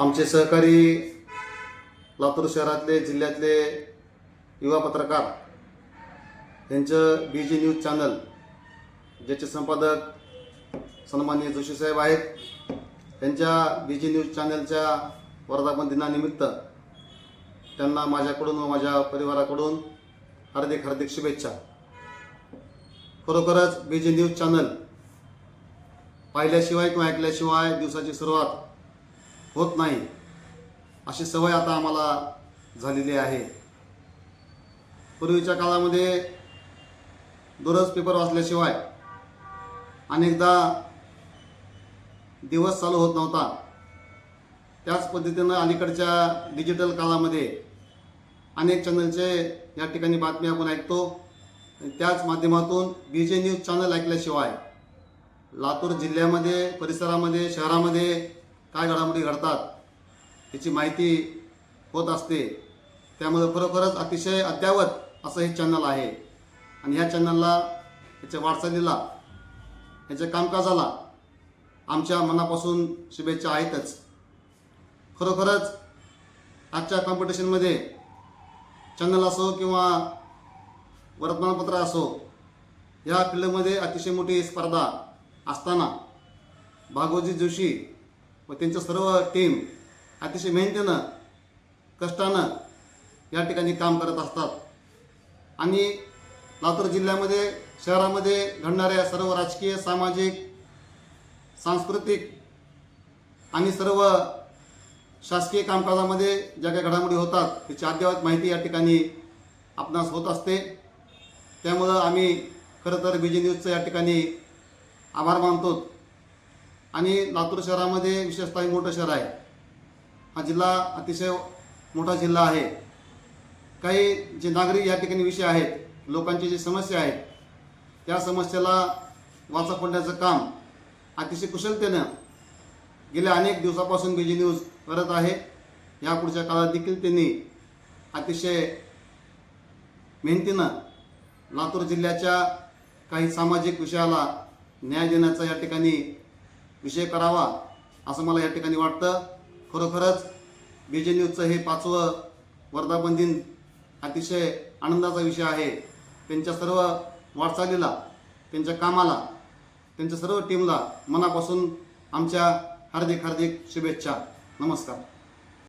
आमचे सहकारी लातूर शहरातले जिल्ह्यातले युवा पत्रकार यांचं बी जी न्यूज चॅनल ज्याचे संपादक सन्माननीय जोशीसाहेब आहेत त्यांच्या बी जी न्यूज चॅनलच्या वर्धापन दिनानिमित्त त्यांना माझ्याकडून व माझ्या परिवाराकडून हार्दिक हार्दिक शुभेच्छा. खरोखरच बी जी न्यूज चॅनल पाहिल्याशिवाय किंवा ऐकल्याशिवाय दिवसाची सुरुवात होत नाही. अशी सवय आता आम्हाला झालेली आहे. पूर्वीच्या काळामध्ये दररोज पेपर वाचल्याशिवाय अनेकदा दिवस चालू होत नव्हता. त्याच पद्धतीनं अलीकडच्या डिजिटल काळामध्ये अनेक चॅनलचे या ठिकाणी बातमी आपण ऐकतो. त्याच माध्यमातून बी जे न्यूज चॅनल ऐकल्याशिवाय लातूर जिल्ह्यामध्ये परिसरामध्ये शहरामध्ये काय घडामोडी घडतात याची माहिती होत असते. त्यामुळे खरोखरच अतिशय अद्ययावत असं हे चॅनल आहे. आणि ह्या चॅनलला याच्या वाटचालीला याच्या कामकाजाला आमच्या मनापासून शुभेच्छा आहेतच. खरोखरच आजच्या कॉम्पिटिशनमध्ये चॅनल असो किंवा वर्तमानपत्र असो या फील्डमध्ये अतिशय मोठी स्पर्धा असताना भागवजी जोशी व त्यांचं सर्व टीम अतिशय मेहनतीनं कष्टानं या ठिकाणी काम करत असतात. आणि लातूर जिल्ह्यामध्ये शहरामध्ये घडणाऱ्या सर्व राजकीय सामाजिक सांस्कृतिक आणि सर्व शासकीय कामकाजामध्ये ज्या काही घडामोडी होतात त्याची अद्ययावत माहिती या ठिकाणी आपणास होत असते. त्यामुळं आम्ही खरं तर बी न्यूजचं या ठिकाणी आभार मानतो. आणि लातूर शहरामध्ये विशेषतः हे मोठं शहर आहे. हा जिल्हा अतिशय मोठा जिल्हा आहे. काही जे नागरिक या ठिकाणी विषय आहेत लोकांची जी समस्या आहेत त्या समस्येला वाचा फोडण्याचं काम अतिशय कुशलतेनं गेल्या अनेक दिवसापासून बी जी न्यूज करत आहे. या पुढच्या काळात देखील त्यांनी अतिशय मेहनतीनं लातूर जिल्ह्याच्या काही सामाजिक विषयाला न्याय देण्याचा या ठिकाणी विषय करावा असं मला या ठिकाणी वाटतं. खरोखरच बी जे न्यूजचं हे पाचवं वर्धापन दिन अतिशय आनंदाचा विषय आहे. त्यांच्या सर्व वाटचालीला त्यांच्या कामाला त्यांच्या सर्व टीमला मनापासून आमच्या हार्दिक हार्दिक शुभेच्छा. नमस्कार.